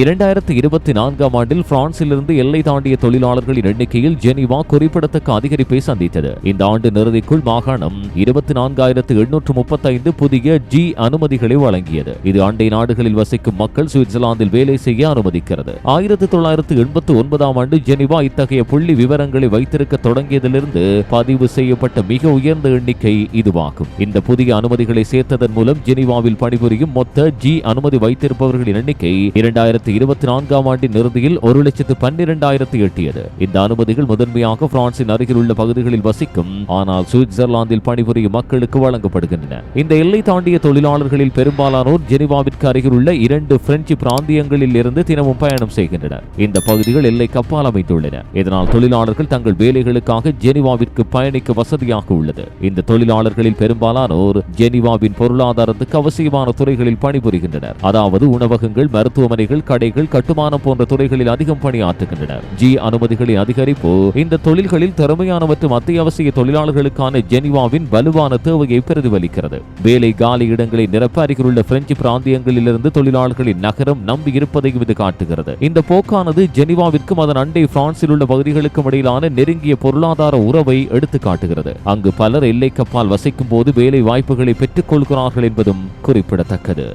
இரண்டாயிரத்து இருபத்தி நான்காம் ஆண்டில் பிரான்சிலிருந்து எல்லை தாண்டிய தொழிலாளர்களின் எண்ணிக்கையில் ஜெனீவா குறிப்பிடத்தக்க அதிகரிப்பை சந்தித்தது. இந்த ஆண்டு நிறுதிக்குள் மாகாணம் இருபத்தி நான்காயிரத்து எண்ணூற்று முப்பத்தைந்து புதிய ஜி அனுமதிகளை வழங்கியது. இது அண்டை நாடுகளில் வசிக்கும் மக்கள் சுவிட்சர்லாந்தில் வேலை செய்ய அனுமதிக்கிறது. ஆயிரத்தி தொள்ளாயிரத்து எண்பத்தி ஒன்பதாம் ஆண்டு ஜெனிவா இத்தகைய புள்ளி விவரங்களை வைத்திருக்க தொடங்கியதிலிருந்து பதிவு செய்யப்பட்ட மிக உயர்ந்த எண்ணிக்கை இதுவாகும். இந்த புதிய அனுமதிகளை சேர்த்ததன் மூலம் ஜெனிவாவில் பணிபுரியும் மொத்த ஜி அனுமதி வைத்திருப்பவர்களின் எண்ணிக்கை இரண்டாயிரத்தி இரண்டாயிரத்தி இருபத்தி நான்காம் ஆண்டின் இறுதியில் ஒரு லட்சத்து பன்னிரண்டாயிரத்தி எட்டியது. இந்த அனுமதிகள் முதன்மையாக பிரான்சின் அருகில் உள்ள பகுதிகளில் வசிக்கும் ஆனால் சுவிட்சர்லாந்தில் பணிபுரியும் மக்களுக்கு வழங்கப்படுகின்றன. இந்த எல்லை தாண்டிய தொழிலாளர்களில் பெரும்பாலானோர் ஜெனிவாவிற்கு அருகில் உள்ள இரண்டு பிரெஞ்சு பிராந்தியங்களில் இருந்து தினமும் பயணம் செய்கின்றனர். இந்த பகுதிகள் எல்லை கப்பால் அமைத்துள்ளன இதனால் தொழிலாளர்கள் தங்கள் வேலைகளுக்காக ஜெனிவாவிற்கு பயணிக்க வசதியாக உள்ளது. இந்த தொழிலாளர்களில் பெரும்பாலானோர் ஜெனிவாவின் பொருளாதாரத்துக்கு அவசியமான துறைகளில் பணிபுரிகின்றனர். அதாவது உணவகங்கள் மருத்துவமனைகள் கடைகள் கட்டுமானம் போன்ற துறைகளில் அதிகம் பணியாற்றுகின்றனர். ஜி அனுமதிகளின் அதிகரிப்பு இந்த தொழில்களில் திறமையான மற்றும் அத்தியாவசிய தொழிலாளர்களுக்கான ஜெனிவாவின் வலுவான தேவையை பிரதிபலிக்கிறது. வேலை காலி இடங்களை நிரப்ப அருகிலுள்ள பிரெஞ்சு பிராந்தியங்களிலிருந்து தொழிலாளர்களின் நகரம் நம்பி இருப்பதையும் இது காட்டுகிறது. இந்த போக்கானது ஜெனிவாவிற்கும் அதன் அண்டை பிரான்சில் உள்ள பகுதிகளுக்கும் இடையிலான நெருங்கிய பொருளாதார உறவை எடுத்து காட்டுகிறது. அங்கு பலர் எல்லை கப்பால் வசிக்கும் போது வேலை வாய்ப்புகளை பெற்றுக் கொள்கிறார்கள் என்பதும் குறிப்பிடத்தக்கது.